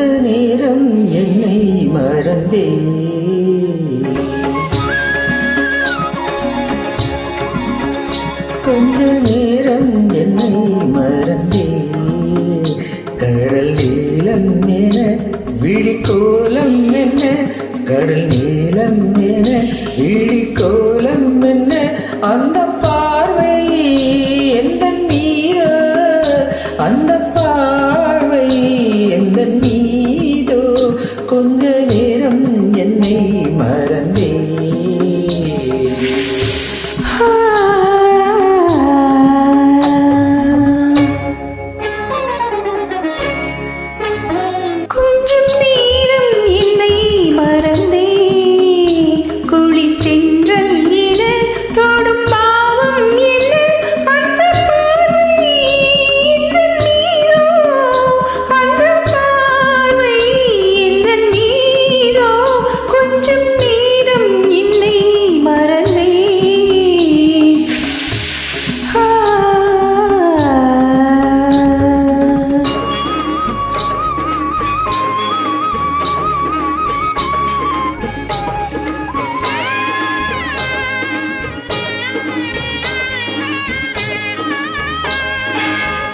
கொஞ்ச நேரம் என்னை மறந்தே. கொஞ்ச நேரம் என்னை மறந்தே. கடல் நீளம் என விழிக்கோலம் என்ன கடல் நீ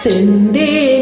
செந்தே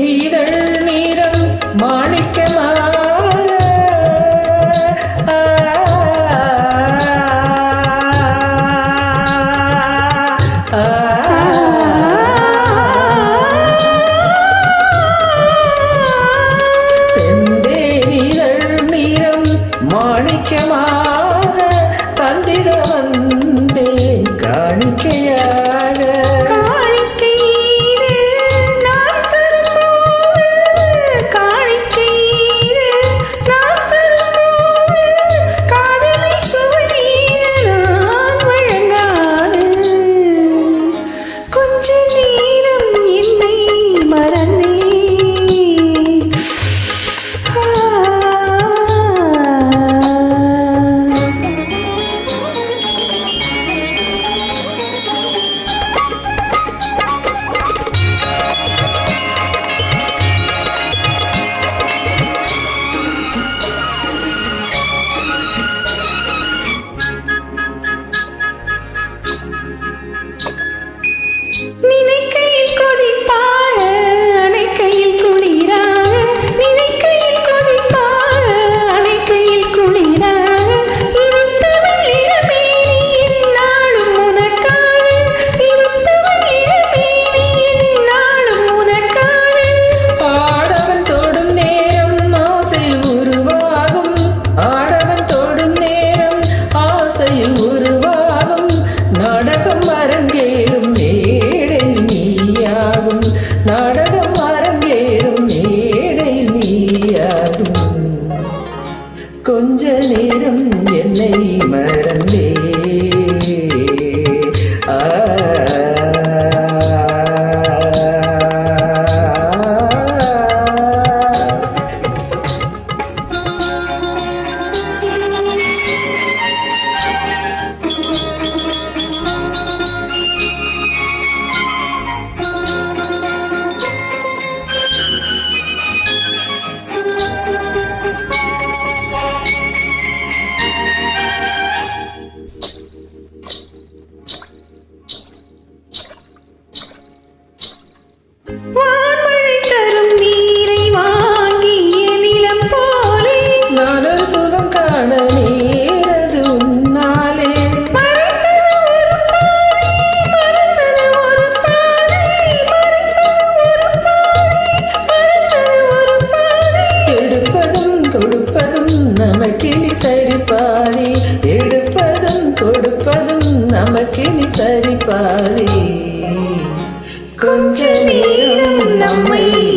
நமக்கினி சரிபாதி. எடுப்பதும் கொடுப்பதும் நமக்கினி சரிபாதி. கொஞ்ச நேரம் நம்மை